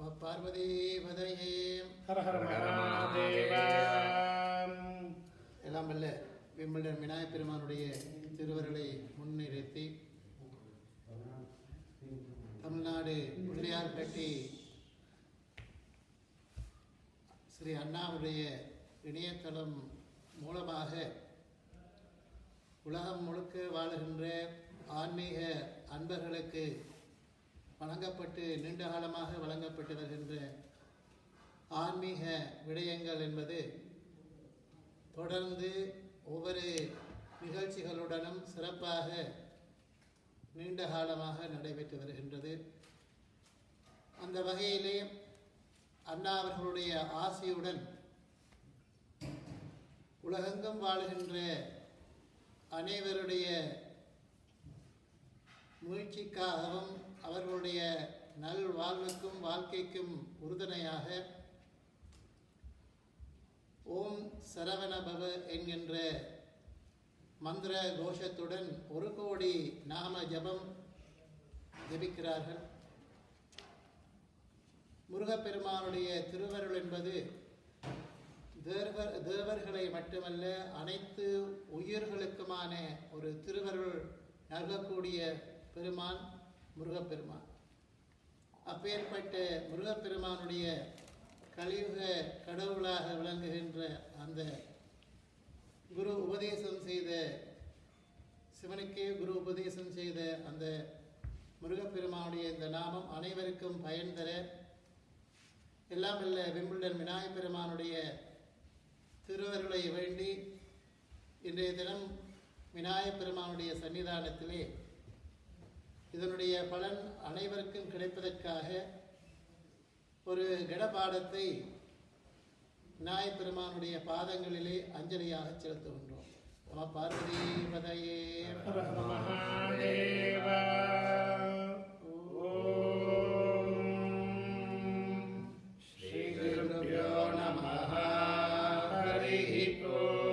நம பார்வதி பதையே ஹர ஹர ஹர ஹர மகாதேவா. எல்லாம் வல்ல விம்பளன் விநாயகப் பெருமானுடைய திருவருளை முன்னிறுத்தி தமிழ்நாடு முதலியார்பட்டி ஸ்ரீ அண்ணாவுடைய இணையதளம் மூலமாக உலகம் முழுக்க வாழுகின்ற ஆன்மீக அன்பர்களுக்கு வழங்கப்பட்டு நீண்ட காலமாக வழங்கப்பட்டு வருகின்ற ஆன்மீக விடயங்கள் என்பது தொடர்ந்து ஒவ்வொரு நிகழ்ச்சிகளுடனும் சிறப்பாக நீண்ட காலமாக நடைபெற்று வருகின்றது. அந்த வகையிலே அண்ணா அவர்களுடைய ஆசையுடன் உலகெங்கும் வாழுகின்ற அனைவருடைய முயற்சிக்காகவும் அவர்களுடைய நல் வாழ்வுக்கும் வாழ்க்கைக்கும் உறுதுணையாக ஓம் சரவணபவ என்கின்ற மந்திர கோஷத்துடன் ஒரு கோடி நாம ஜபம் ஜபிக்கிறார்கள். முருகப்பெருமானுடைய திருவருள் என்பது தேவர் தேவர்களை மட்டுமல்ல அனைத்து உயிர்களுக்குமான ஒரு திருவருள் நல்கக்கூடிய பெருமான் முருகப்பெருமான். அப்பேற்பட்ட முருகப்பெருமானுடைய கலியுக கடவுளாக விளங்குகின்ற அந்த குரு உபதேசம் செய்த சிவனுக்கே குரு உபதேசம் செய்த அந்த முருகப்பெருமானுடைய இந்த நாமம் அனைவருக்கும் பயன் தர எல்லாம் இல்ல விம்புல்டன் விநாயகப் பெருமானுடைய திருவருளை வேண்டி இன்றைய தினம் விநாயகப் பெருமானுடைய சன்னிதானத்திலே இதனுடைய பலன் அனைவருக்கும் கிடைப்பதற்காக ஒரு கடபாடத்தை விநாயகப் பெருமானுடைய பாதங்களிலே அஞ்சலியாக செலுத்துகின்றோம். நம பார்வதி பதையே ஸ்ரீ குருभ्यो நமः. ஹரிः ஓம்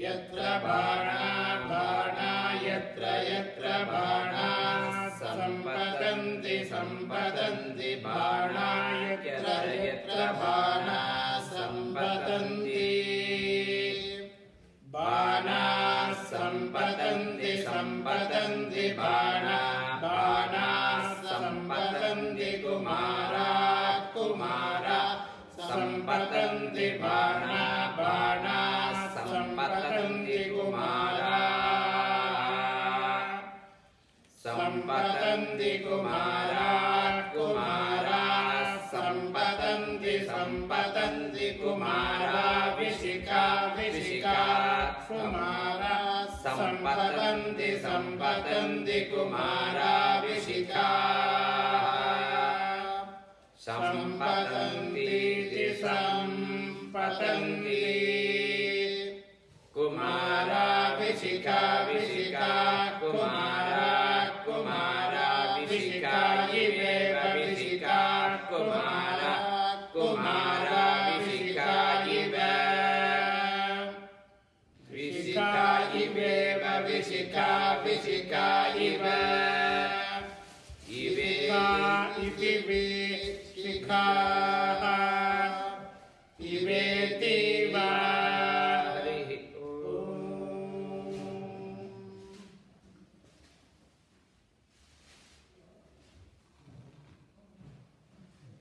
यत्र बाणा बाणा यत्र यत्र बाणा सम्पतन्ति सम्पतन्ति बाणा यत्र यत्र बाणा सम्पतन्ति बाणा सम्पतन्ति सम्पतन्ति बाणा बाणा सम्पतन्ति कुमारा कुमारा सम्पतन्ति बाणा बाणा सम्पतन्ति कुमारा कुमारा सम्पतन्ति सम्पतन्ति कुमारा विशिका विशिका कुमारा सम्पतन्ति सम्पतन्ति कुमारा विशिका सम्पतन्तीति सम्पतन्ति शिखा इवेव विशिखा विशिखा इव इवे इति वे शिखा